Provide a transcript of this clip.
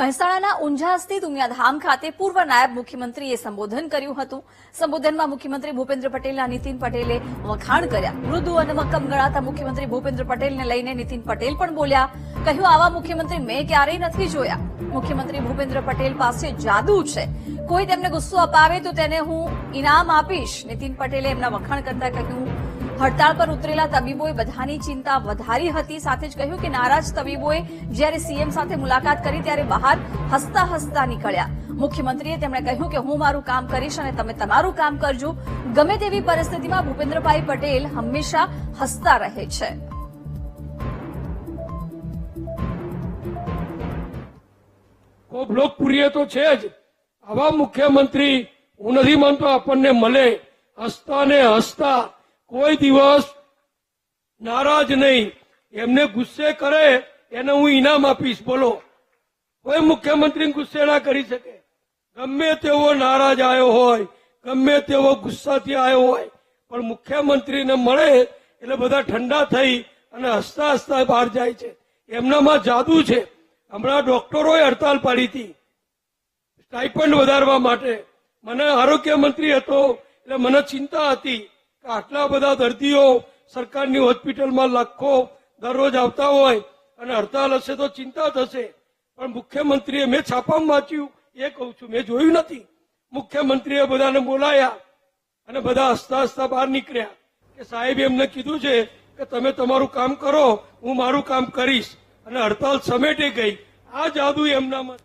મહેસાણાના ઊંઝા સ્થિત ઉમિયાધામ ખાતે પૂર્વ નાયબ મુખ્યમંત્રીએ સંબોધન કર્યું હતું. સંબોધનમાં મુખ્યમંત્રી ભૂપેન્દ્ર પટેલના નીતિન પટેલે વખાણ કર્યા. મૃદુ અને મક્કમ ગણાતા મુખ્યમંત્રી ભૂપેન્દ્ર પટેલને લઈને નીતિન પટેલ પણ બોલ્યા. કહ્યું, આવા મુખ્યમંત્રી મેં ક્યારેય નથી જોયા. મુખ્યમંત્રી ભૂપેન્દ્ર પટેલ પાસે જાદુ છે. કોઈ તેમને ગુસ્સો અપાવે તો તેને હું ઇનામ આપીશ. નીતિન પટેલે એમના વખાણ કરતા કહ્યું હડતાળ પર ઉતરેલા તબીબોએ બધાની ચિંતા વધારી હતી. સાથે જ કહ્યું કે નારાજ તબીબોએ જ્યારે સીએમ સાથે મુલાકાત કરી ત્યારે બહાર હસતા હસતા નીકળ્યા. મુખ્યમંત્રીએ તેમણે કહ્યું કે હું મારું કામ કરીશ અને તમે તમારું કામ કરજો. ગમે તેવી પરિસ્થિતિમાં ભૂપેન્દ્રભાઈ પટેલ હંમેશા હસતા રહે છે. લોકપ્રિય તો છે જ. આવા મુખ્યમંત્રી હું નથી માનતો આપણને મળે. હસતા ને હસતા કોઈ દિવસ નારાજ નહીં. એમને ગુસ્સે કરે, એને હું ઇનામ આપીશ, બોલો. કોઈ મુખ્યમંત્રી ગુસ્સે ના કરી શકે. ગમે તેવો નારાજ આવ્યો હોય, ગમે તેવો ગુસ્સાથી આવ્યો હોય, પણ મુખ્યમંત્રીને મળે એટલે બધા ઠંડા થઈ અને હસતા હસતા બહાર જાય છે. એમનામાં જાદુ છે. હમણાં ડોક્ટરોએ હડતાલ પાડી હતી. સ્ટાઇપન્ડ વધારવા માટે. મને આરોગ્ય મંત્રી હતો, એટલે મને ચિંતા હતી. આટલા બધા દર્દીઓ સરકારની હોસ્પિટલમાં લાખો દરરોજ આવતા હોય અને હડતાલ હશે તો ચિંતા થશે પણ મુખ્યમંત્રીએ મેં છાપામાં વાંચ્યું, એ કહું છું, મેં જોયું નથી. મુખ્યમંત્રીએ બધાને બોલાયા અને બધા હસતા હસતા બહાર નીકળ્યા કે સાહેબ એમને કીધું છે કે તમે તમારું કામ કરો, હું મારું કામ કરીશ. અને હડતાલ સમેટી ગઈ. આ જાદુ એમનામાં